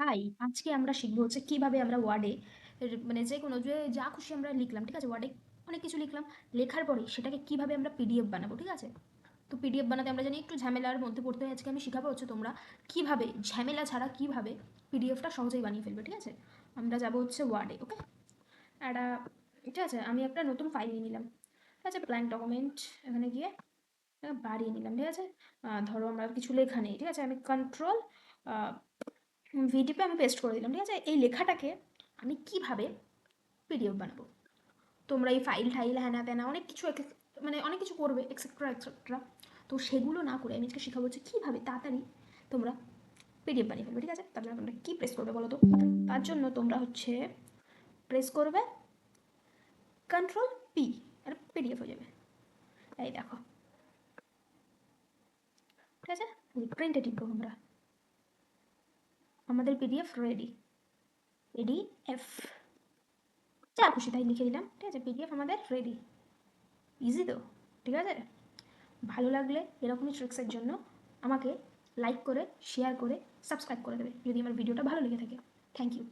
High আজকে আমরা শিখব হচ্ছে কীভাবে আমরা ওয়ার্ডে মানে যে কোনো যে, যা খুশি আমরা লিখলাম, ঠিক আছে? ওয়ার্ডে অনেক কিছু লিখলাম, লেখার পরে সেটাকে কীভাবে আমরা পিডিএফ বানাবো, ঠিক আছে? তো পিডিএফ বানাতে আমরা জানি একটু ঝামেলার মধ্যে পড়তে হয়, আজকে আমি শেখাবো হচ্ছে তোমরা কীভাবে, ঝামেলা ছাড়া কীভাবে পিডিএফটা সহজেই বানিয়ে ফেলবে, ঠিক আছে? আমরা যাব হচ্ছে ওয়ার্ডে ওকে একটা ঠিক আছে, আমি একটা নতুন ফাইল নিয়ে নিলাম, ঠিক আছে? প্ল্যান ডকুমেন্ট এখানে গিয়ে বাড়িয়ে নিলাম, ঠিক আছে? ধরো আমরা কিছু লেখা নেই, ঠিক আছে? আমি কন্ট্রোল ভিডিপে আমি পেস্ট করে দিলাম, ঠিক আছে? এই লেখাটাকে আমি কীভাবে পিডিএফ বানাবো? তোমরা এই ফাইল টাইল হ্যানা ত্যানা অনেক কিছু মানে অনেক কিছু করবে এক্সেট্রা এক্সেট্রা তো সেগুলো না করে আমি আজকে শেখাবো হচ্ছে কীভাবে তাড়াতাড়ি তোমরা পিডিএফ বানিয়ে ফেলবে, ঠিক আছে? তার জন্য তোমরা কী প্রেস করবে বলো তো? তার জন্য তোমরা হচ্ছে প্রেস করবে কন্ট্রোল পি আর পিডিএফ হয়ে যাবে। এই দেখো। ঠিক আছে? প্রিন্টে টিপবো আমরা আমাদের পিডিএফ রেডি রেডি এফ যা খুশি তাই লিখে দিলাম, ঠিক আছে? পিডিএফ আমাদের রেডি ইজি তো, ঠিক আছে? ভালো লাগলে এরকমই ট্রিক্সের জন্য আমাকে লাইক করে শেয়ার করে সাবস্ক্রাইব করে দেবে, যদি আমার ভিডিওটা ভালো লেগে থাকে। Thank you